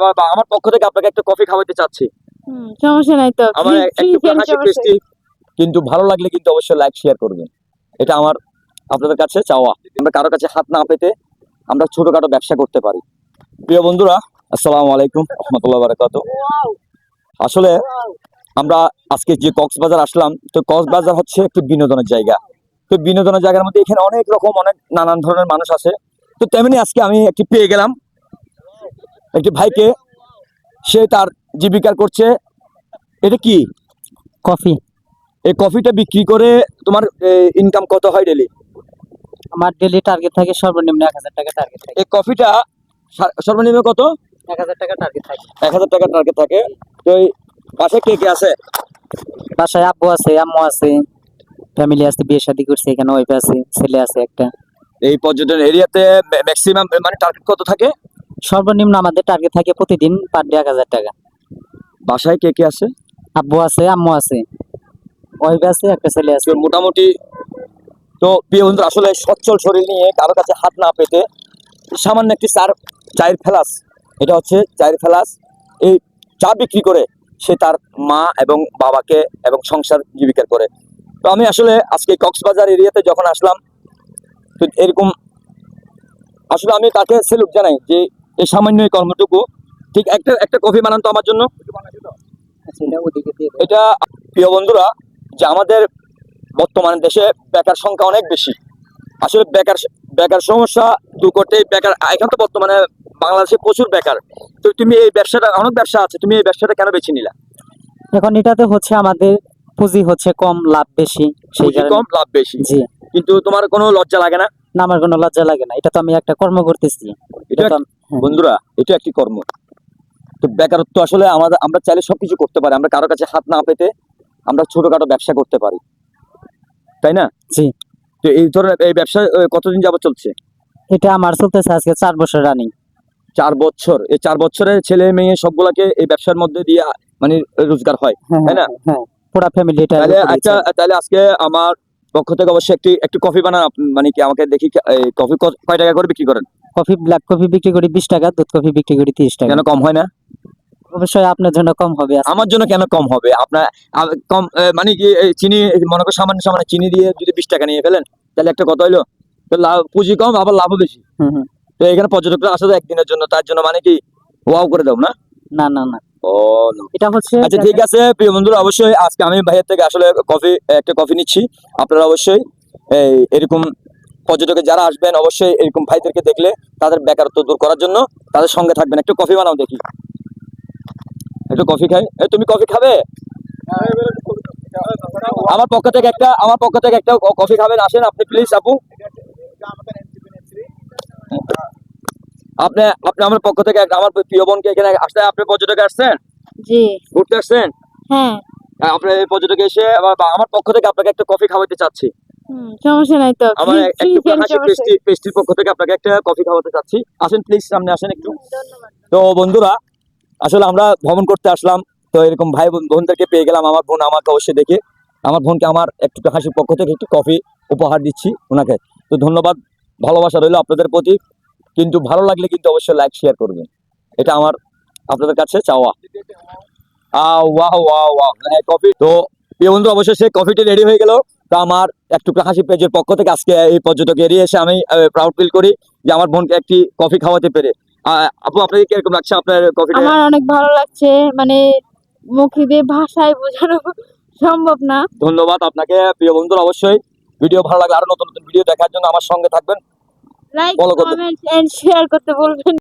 আমার আমার পক্ষ থেকে আপনাকে একটা কফি খাওয়াতে চাচ্ছি। সমস্যা নাই তো। আমার একটু হাসি কিন্তু ভালো লাগলে কিন্তু অবশ্যই লাইক শেয়ার করবেন। এটা আমার আপনাদের কাছে চাওয়া। আমরা কারও কাছে হাত না পেতে আমরা ছোটখাটো ব্যবসা করতে পারি। প্রিয় বন্ধুরা আসসালামু আলাইকুম রহমতুল্লাহ বারাকাত। আসলে আমরা আজকে যে কক্সবাজার আসলাম তো কক্সবাজার হচ্ছে একটি বিনোদনের জায়গা। তো বিনোদনের জায়গার মধ্যে এখানে অনেক রকম অনেক নানান ধরনের মানুষ আছে। তো তেমনি আজকে আমি একটি পেয়ে গেলাম। একটি ভাইকে সে তার জীবিকা করছে। এটা কি? কফি। এই কফিটা বিক্রি করে তোমার ইনকাম কত হয় ডেলি আমার ডেলি টার্গেট থাকে সর্বনিম্ন এক হাজার টাকা টার্গেট থাকে। এই কফিটা সর্বনিম্ন কত? এক হাজার টাকা টার্গেট থাকে। এক হাজার টাকা টার্গেট থাকে। তো এই পাশে কে কে আছে? বাসায় আব্বু আছে আম্মু আছে ফ্যামিলি আছে বিয়ে শাদী করছে এখানে ওয়াইফ আছে ছেলে আছে একটা। এই পর্যটন এরিয়াতে ম্যাক্সিমাম মানে টার্গেট কত থাকে? সর্বনিম্ন আমাদের টার্গেট থাকে প্রতিদিন পার ডে এক হাজার টাকা। বাসায় কে কে আছে? আব্বু আছে আম্মু আছে। ওয়াইফ আছে একটা ছেলে আছে। মোটামুটি তো প্রিয় বন্ধু আসলে সচ্ছল শরীর নিয়ে কারও কাছে হাত না পেতে সামান্য একটি চার চায়ের ফেলাস। এটা হচ্ছে চায়ের ফেলাস। এই চা বিক্রি করে সে তার মা এবং বাবাকে এবং সংসার জীবিকা করে। তো আমি আসলে আজকে কক্সবাজার এরিয়াতে যখন আসলাম তো এরকম আসলে আমি তাকে সেলুট জানাই যে এই সামান্য এই কর্মটুকু। ঠিক একটা একটা কফি বানান তো আমার জন্য। আচ্ছা, এটা প্রিয় বন্ধুরা যে আমাদের বর্তমানে দেশে বেকার সংখ্যা অনেক বেশি। আসলে বেকার বেকার সমস্যা দূর করতে বেকার এখন তো বর্তমানে বাংলাদেশে প্রচুর বেকার। তো তুমি এই ব্যবসাটা অনেক ব্যবসা আছে তুমি এই ব্যবসাটা কেন বেছে নিলা? এখন এটাতে হচ্ছে আমাদের পুঁজি হচ্ছে কম লাভ বেশি সেই কম লাভ বেশি। জি। কিন্তু তোমার কোনো লজ্জা লাগে না? না আমার কোনো লজ্জা লাগে না। এটা তো আমি একটা কর্ম করতেছি। এটা। বন্ধুরা এটা একটি কর্ম। তো বেকারত্ব আসলে আমাদের আমরা চাইলে সবকিছু করতে পারি। আমরা কারও কাছে হাত না পেতে আমরা ছোটখাটো ব্যবসা করতে পারি। তাই না? জি। তো এই ধরনের এই ব্যবসা কতদিন যাবত চলছে? এটা আমার চলতেছে আজকে চার বছর রানিং চার বছর। এই চার বছরে ছেলে মেয়ে সবগুলাকে এই ব্যবসার মধ্যে দিয়ে মানে রোজগার হয়। হ্যাঁ তাই না? হ্যাঁ, হ্যাঁ। পুরা ফ্যামিলি তাহলে আচ্ছা তাহলে আজকে আমার পক্ষ থেকে অবশ্যই একটি একটু কফি বানান। মানে কি আমাকে দেখি কফি কয় টাকা করে বিক্রি করেন? কফি ব্ল্যাক কফি বিক্রি করি বিশ টাকা দুধ কফি বিক্রি করি তিরিশ টাকা। কেন কম হয় না? অবশ্যই আপনার জন্য কম হবে। আমার জন্য কেন কম হবে? আপনার কম মানে কি চিনি মনে করো সামান্য সামান্য চিনি দিয়ে যদি বিশ টাকা নিয়ে ফেলেন তাহলে একটা কথা হইল তো লাভ পুঁজি কম আবার লাভও বেশি। হুম, হুম। তো এখানে পর্যটকরা আসে একদিনের জন্য তার জন্য মানে কি ওয়াও করে দাও না? না না না। ও এটা হচ্ছে আচ্ছা ঠিক আছে প্রিয় বন্ধুরা অবশ্যই আজকে আমি ভাইয়ের থেকে আসলে কফি একটা কফি নিচ্ছি। আপনারা অবশ্যই এই এরকম পর্যটকে যারা আসবেন অবশ্যই এরকম ভাইদেরকে দেখলে তাদের বেকারত্ব দূর করার জন্য তাদের সঙ্গে থাকবেন। একটু কফি বানাও দেখি। একটু কফি খাই। এই তুমি কফি খাবে? আমার পক্ষ থেকে একটা আমার পক্ষ থেকে একটা কফি খাবেন। আসেন আপনি প্লিজ আপু। আপনি আপনি আমার পক্ষ থেকে একটা- আমার প্রিয় বোনকে এখানে আসতে আপনি পর্যটকে আসছেন? জি। ঘুরতে আসছেন? হ্যাঁ। হ্যাঁ, আপনার পর্যটকে এসে আমার পক্ষ থেকে আপনাকে একটা কফি খাওয়াতে চাচ্ছি। সমস্যা নাই তো। আমার Free- এক- free একটু friend হাসি সমস্যা পেস্টি পেস্টির পক্ষ থেকে আপনাকে একটা কফি খাওয়াতে চাচ্ছি। আসেন প্লিজ সামনে আসেন একটু। তো বন্ধুরা আসলে আমরা ভ্রমণ করতে আসলাম। তো এরকম ভাই বোনদেরকে পেয়ে গেলাম। আমার বোন আমাকে অবশ্যই দেখে আমার বোনকে আমার একটু হাসির পক্ষ থেকে একটু কফি উপহার দিচ্ছি ওনাকে। তো ধন্যবাদ ভালোবাসা রইল আপনাদের প্রতি। কিন্তু ভালো লাগলে কিন্তু অবশ্যই লাইক শেয়ার করবেন। এটা আমার আপনাদের কাছে চাওয়া। হ্যাঁ কফি তো প্রিয় বন্ধু অবশ্যই সেই কফিটি রেডি হয়ে গেল। তো আমার একটু হাসি পেজের পক্ষ থেকে আজকে এই পর্যটক এরিয়ে এসে আমি প্রাউড ফিল করি যে আমার বোনকে একটি কফি খাওয়াতে পেরে। আপু আপনাকে কীরকম লাগছে আপনার কফি আমার অনেক ভালো লাগছে মানে মুখে দিয়ে ভাষায় বোঝানো সম্ভব না। ধন্যবাদ আপনাকে প্রিয় বন্ধুরা অবশ্যই। ভিডিও ভালো লাগলে আরও নতুন নতুন ভিডিও দেখার জন্য আমার সঙ্গে থাকবেন। লাইক কমেন্ট এন্ড শেয়ার করতে বলবেন।